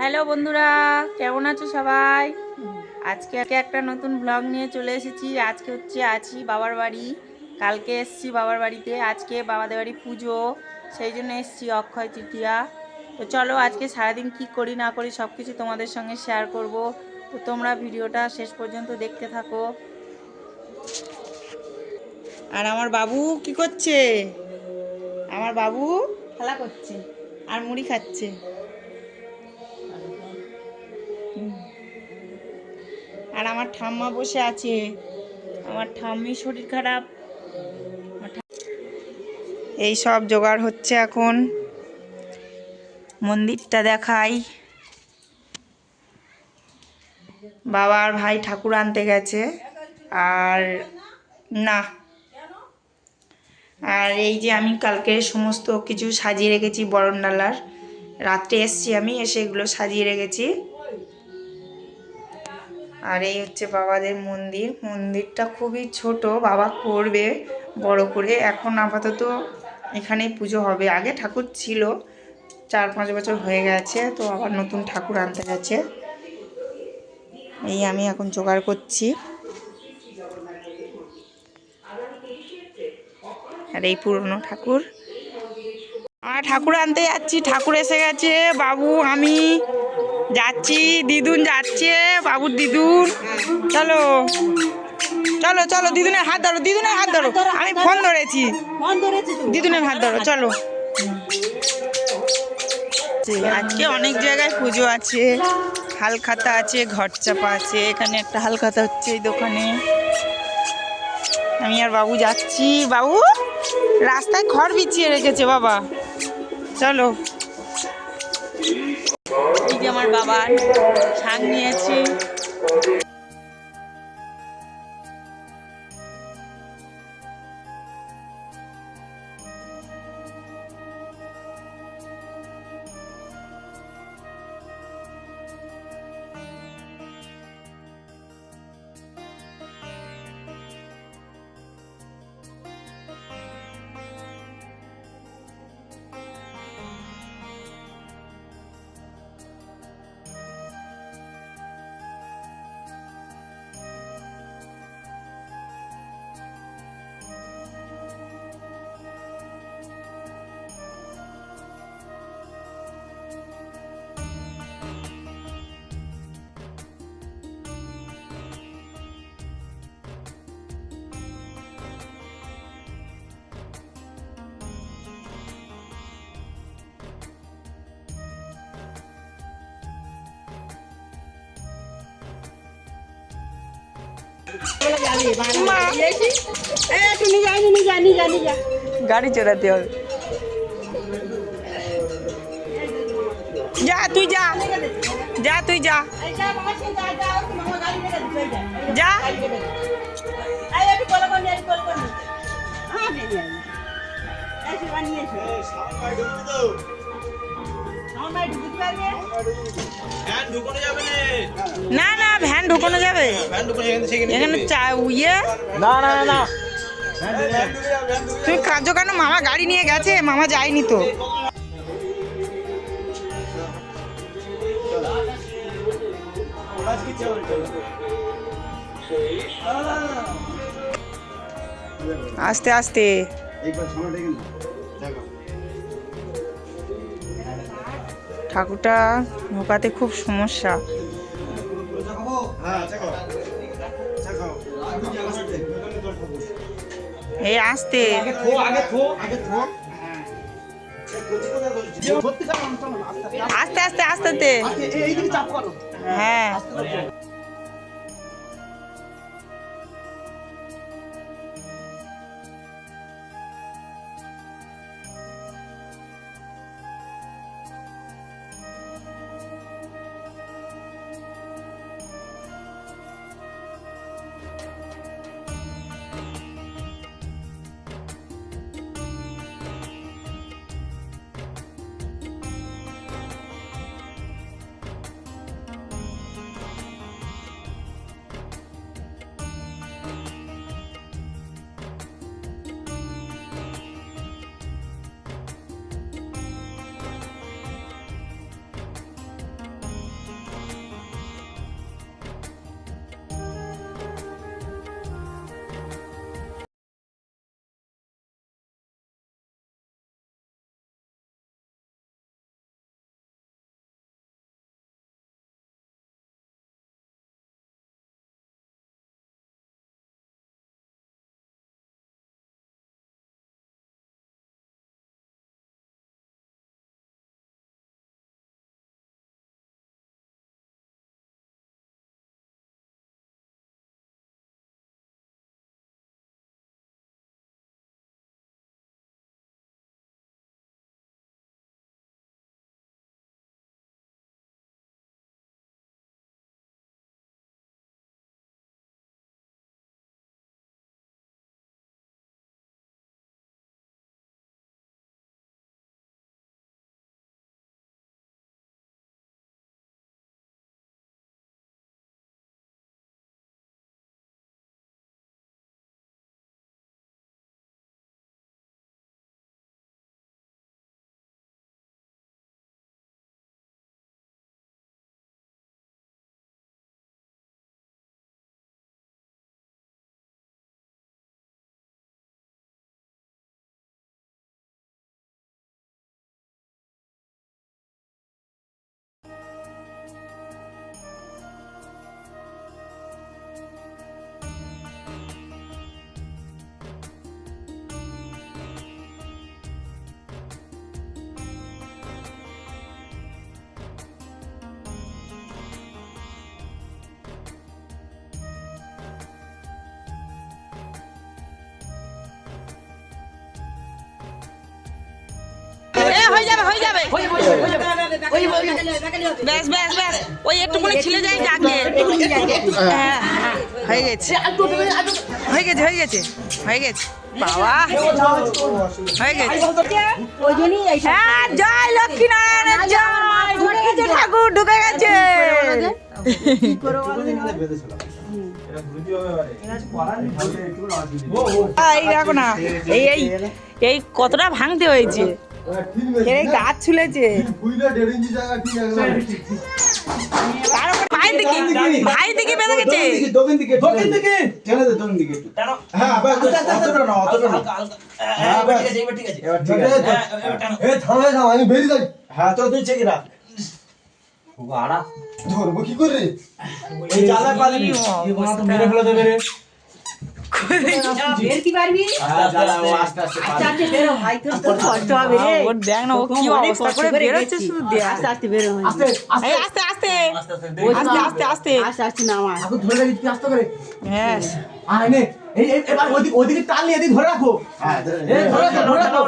Hello বন্ধুরা কেমন আছো সবাই? আজকে একে একটা নতুন ব্লগ নিয়ে চলে এসেছি। আজকে হচ্ছে আছি বাবার বাড়ি। কালকে এসেছি বাবার বাড়িতে। আজকে বাবাদের বাড়ি পুজো সেই জন্য এসেছি অক্ষয় তৃতীয়া। তো চলো আজকে সারাদিন কি করি না করি সব কিছু তোমাদের সঙ্গে শেয়ার করব। তো তোমরা ভিডিওটা শেষ পর্যন্ত দেখতে থাকো। আর আমার বাবু কি করছে? আমার বাবু খেলা করছে। আর মুড়ি খাচ্ছে। আর আমার ঠাম্মা বসে আছে। আমার ঠাম্মির শরীর খারাপ। এই সব জোগাড় হচ্ছে এখন। মন্দিরটা দেখাই। বাবা আর ভাই ঠাকুর আনতে গেছে। আর না। আর এই যে আমি কালকে সমস্ত কিছু সাজিয়ে রেখেছি বরণডালার। রাত্রে এসছি আমি, এসে এগুলো সাজিয়ে রেখেছি। আর এই হচ্ছে বাবাদের মন্দির। মন্দিরটা খুবই ছোট, বাবা করবে বড় করে। এখন আপাতত এখানে পুজো হবে। আগে ঠাকুর ছিল, চার পাঁচ বছর হয়ে গেছে, তো আবার নতুন ঠাকুর আনতে গেছে। এই আমি এখন জোগাড় করছি। আর এই পুরনো ঠাকুর। আর ঠাকুর আনতে যাচ্ছি। ঠাকুর এসে গেছে, বাবু, আমি। যাচ্ছি, দিদুন যাচ্ছে বাবুর দিদুন। চলো চলো চলো, দিদুনের হাত ধরো, দিদুনের হাত ধরো। আমি ফোন ধরেছি। দিদুনের হাত ধরো, চলো। আজকে অনেক জায়গায় পুজো আছে। হালখাতা আছে ঘট চাপা আছে। এখানে একটা হালখাতা হচ্ছে এই দোকানে। আমি আর বাবু যাচ্ছি। বাবু, রাস্তায় খড় বিছিয়ে রেখেছে বাবা। চলো। এই যে আমার বাবার শাক নিয়েছি। গাড়ি চড়াতে হবে। যা তুই যা। যা তুই যা। যা। না। না ভ্যান ঢুকানো যাবে। এখানে চা ইয়ে। না না না না। তুমি কাজো কেন? মামা গাড়ি নিয়ে গেছে মামা যায়নি তো। আস্তে আস্তে। ঠাকুরটা ঢোকাতে খুব সমস্যা। এই আস্তে। আস্তে আস্তে আস্তে হ্যাঁ। ব্যাস ব্যাস ব্যাস। ওই একটুখানি ছিলে যায় যাকে হ্যাঁ হ্যাঁ, হয়ে গেছে। হয়ে গেছে হয়ে গেছে হয়ে গেছে। বাবা হয়ে গেছে। হ্যাঁ জয় লক্ষ্মী নারায়ণের জয় ঢুকে গেছে ঠাকুর ঢুকে গেছে। এই দেখো না এই এই এই কতটা ভাঙতে হয়েছে। এই গাছ ছুলেছে। ভাই দিকে ভাই দিকে বেঁধে গেছে। দক্ষিণ দিকে দক্ষিণ দিকে। টেনে দে দক্ষিণ দিকে হ্যাঁ বাস অতটা না অতটা না হ্যাঁ বাস এবার ঠিক আছে। এবার ঠিক আছে। এ থামে থাম আমি বেরিয়ে যাই। হ্যাঁ তো তুই চেক রাখ। ধরবো কি করে? এই জালে পালিবি মেরে ফেলে দেবে রে বেরোতে পারবি হ্যাঁ জালা ও আস্তে আস্তে আস্তে আস্তে বেরো। ভাই তোর কষ্ট হবে রে। ওর দেখ না ও কি অবস্থা করে করে বেরোচ্ছে শুধু দেখ। আস্তে আস্তে বেরো আস্তে আস্তে আস্তে আস্তে। আস্তে আস্তে আস্তে আস্তে আস্তে আস্তে আস্তে নামা এখন ধরে রাখি তুই আস্তে করে। হ্যাঁ। আর নে। এই এই- এবার ওদিকে ওদিকে টান নিয়ে ধরে রাখো। হ্যাঁ ধরে রাখো ধরে রাখো।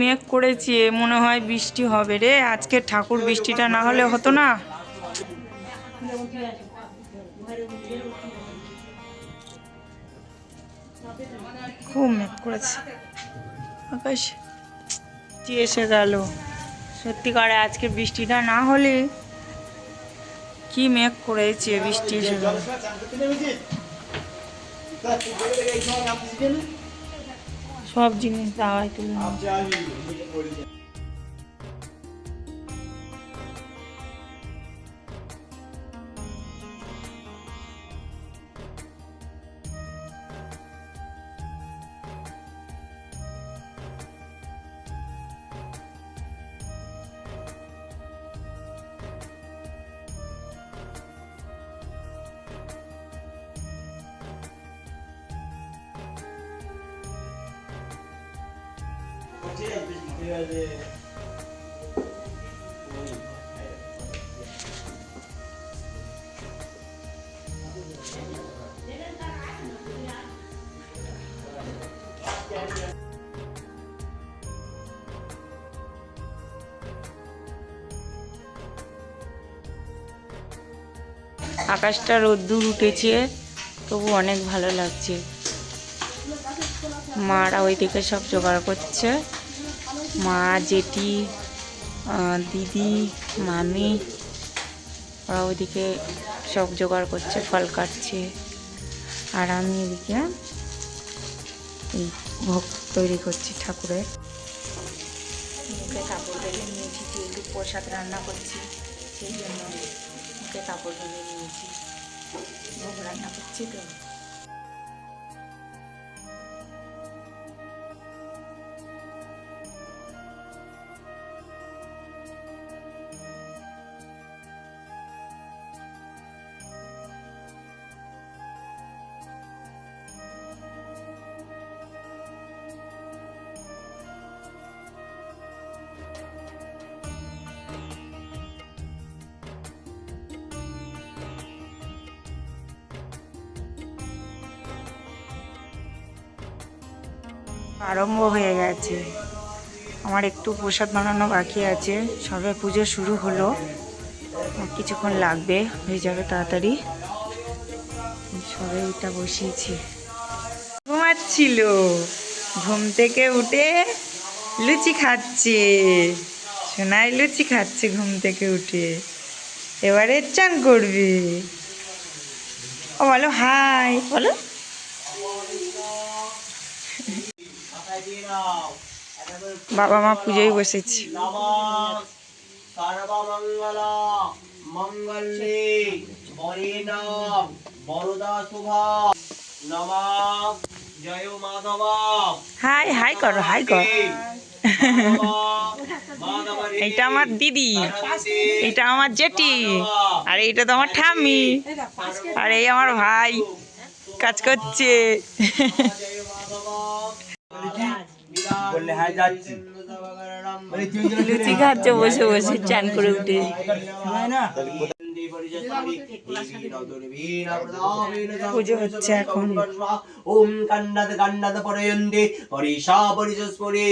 মেঘ করেছে, মনে হয় বৃষ্টি হবে রে। আজকে ঠাকুর বৃষ্টিটা না হলে হতো না। খুব মেঘ করেছে। আকাশ এসে গেল। সত্যিকারে আজকে বৃষ্টিটা না হলে কি মেঘ করেছে বৃষ্টি এসে গেল। সব জিনিস দাওয়াই তুলে আকাশটা রোদ্দুর উঠেছে তবু অনেক ভালো লাগছে। মারা ওইদিকে সব জোগাড় করছে। মা, জেঠি দিদি, মামি, ওরা ওইদিকে সব জোগাড় করছে, ফল কাটছে। আর আমি এদিকে এই ভোগ তৈরি করছি ঠাকুরের। মুখে কাপড় বেঁধে নিয়েছি, যেহেতু প্রসাদ রান্না করছি, সেই জন্য মুখে কাপড় বেঁধে নিয়েছি। ভোগ রান্না করছি তো। আরম্ভ হয়ে গেছে। আমার একটু প্রসাদ বানানো বাকি আছে। সবে পুজো শুরু হলো। কিছুক্ষণ লাগবে। হয়ে যাবে তাড়াতাড়ি। সবে এটা বসিয়েছি। ঘুমাচ্ছিল। ঘুম থেকে উঠে লুচি খাচ্ছে। সোনাই লুচি খাচ্ছে ঘুম থেকে উঠে। এবারে চান করবে। ও বলো, হাই। বলো। বাবা মা পুজোয় বসেছি। হাই হাই করো, হাই কর। এইটা আমার দিদি, এটা আমার জেঠি, আর এইটা তো আমার ঠাম্মি, আর এই আমার ভাই, কাজ করছে। বললে হ্যাঁ যাচ্ছি। মানে লুচি খাচ্ছে বসে বসে চান করে উঠে। পুজো হচ্ছে এখন। ওম কান্নাদ কান্নাদ পরয়ন্তে পরিশা পরিচস্পরে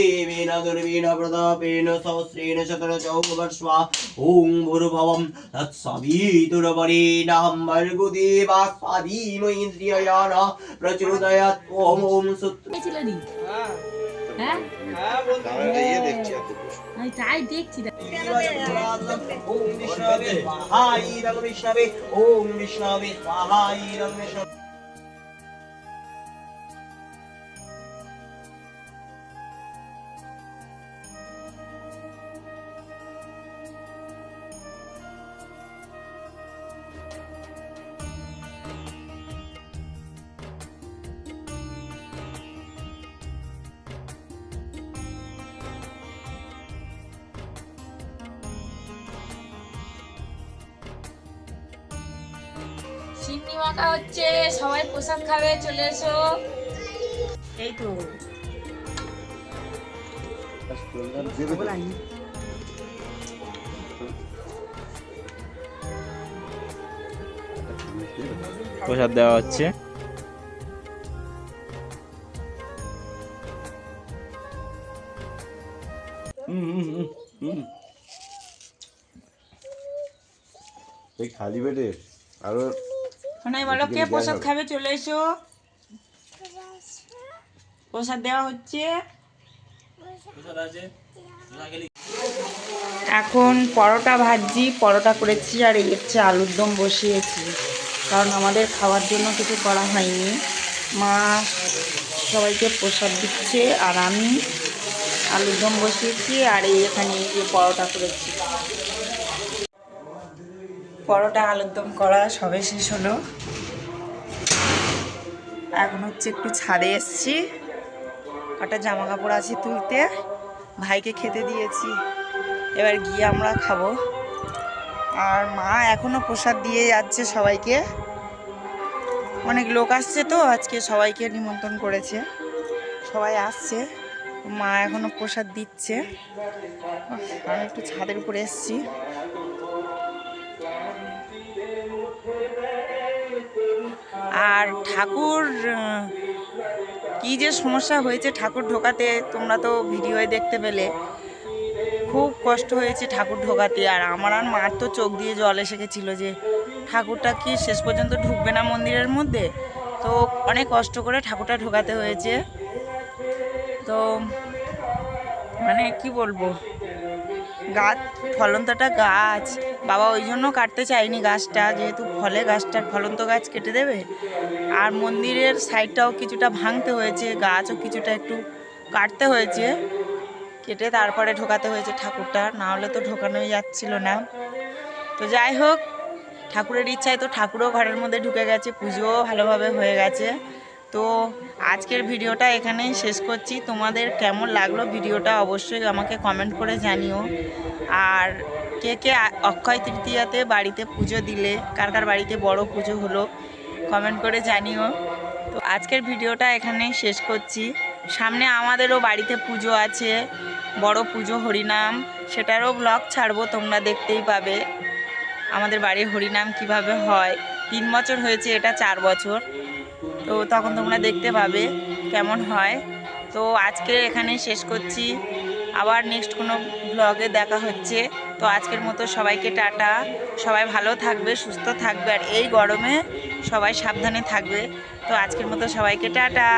দুর্বীণ প্রতাপেন সহস্রেণ শতর চৌবর্ষ্মা ওম ভুর্ভবম তৎসবিতুরবরেণাহম প্রচোদয়াৎ ওম ওম সূত্র হ্যাঁ? তাই দেখছি ওম বিষ্ণবে ওম বিষ্ণবে মাখা হচ্ছে। সবাই প্রসাদ খাবে চলে এসো। এই তো। প্রসাদ দেওয়া হচ্ছে। এই খালি পেটে আরও শোনাই বলো কে প্রসাদ খাবে? চলে এসো। প্রসাদ দেওয়া হচ্ছে। এখন পরোটা ভাজি পরোটা করেছি আর হচ্ছে আলুর দম বসিয়েছি। কারণ আমাদের খাওয়ার জন্য কিছু করা হয়নি। মা সবাইকে প্রসাদ দিচ্ছে আর আমি আলুর দম বসিয়েছি আর এই এখানে এই যে পরোটা করেছি। পরোটা আলুর দম করা সবে শেষ হলো। এখন হচ্ছে একটু ছাদে এসছি। কটা জামা কাপড় আছে তুলতে। ভাইকে খেতে দিয়েছি। এবার গিয়ে আমরা খাব। আর মা এখনও প্রসাদ দিয়ে যাচ্ছে সবাইকে। অনেক লোক আসছে তো, আজকে সবাইকে নিমন্ত্রণ করেছে। সবাই আসছে। মা এখনও প্রসাদ দিচ্ছে। আমি একটু ছাদের উপরে এসছি। আর ঠাকুর কি যে সমস্যা হয়েছে ঠাকুর ঢোকাতে, তোমরা তো ভিডিওয়ে দেখতে পেলে। খুব কষ্ট হয়েছে ঠাকুর ঢোকাতে, আর আমার আর মার তো চোখ দিয়ে জল এসে গেছিল যে, ঠাকুরটা কি শেষ পর্যন্ত ঢুকবে না মন্দিরের মধ্যে? তো অনেক কষ্ট করে ঠাকুরটা ঢোকাতে হয়েছে। তো মানে কি বলব গাছ ফলন্তটা গাছ, বাবা ওই জন্য কাটতে চাইনি গাছটা, যেহেতু ফলে গাছটার ফলন্ত গাছ কেটে দেবে। আর মন্দিরের সাইডটাও কিছুটা ভাঙতে হয়েছে, গাছও কিছুটা একটু কাটতে হয়েছে। কেটে তারপরে ঢোকাতে হয়েছে ঠাকুরটা, না হলে তো ঢোকানোই যাচ্ছিল না। তো যাই হোক, ঠাকুরের ইচ্ছায় তো ঠাকুরও ঘরের মধ্যে ঢুকে গেছে, পুজোও ভালোভাবে হয়ে গেছে। তো আজকের ভিডিওটা এখানেই শেষ করছি। তোমাদের কেমন লাগল ভিডিওটা অবশ্যই আমাকে কমেন্ট করে জানিও। আর কে কে অক্ষয় তৃতীয়াতে বাড়িতে পুজো দিলে, কার কার বাড়িতে বড় পুজো হলো কমেন্ট করে জানিও। তো আজকের ভিডিওটা এখানেই শেষ করছি। সামনে আমাদেরও বাড়িতে পুজো আছে, বড় পুজো হরিনাম, সেটারও ব্লগ ছাড়বো, তোমরা দেখতেই পাবে। আমাদের বাড়ির হরিনাম কীভাবে হয়, তিন বছর হয়েছে, এটা চার বছর। তো তখন তোমরা দেখতে পাবে কেমন হয়। তো আজকে এখানে শেষ করছি। আবার নেক্সট কোনো ব্লগে দেখা হচ্ছে। তো আজকের মতো সবাইকে টাটা। সবাই ভালো থাকবে, সুস্থ থাকবে। আর এই গরমে সবাই সাবধানে থাকবে। তো আজকের মতো সবাইকে টাটা।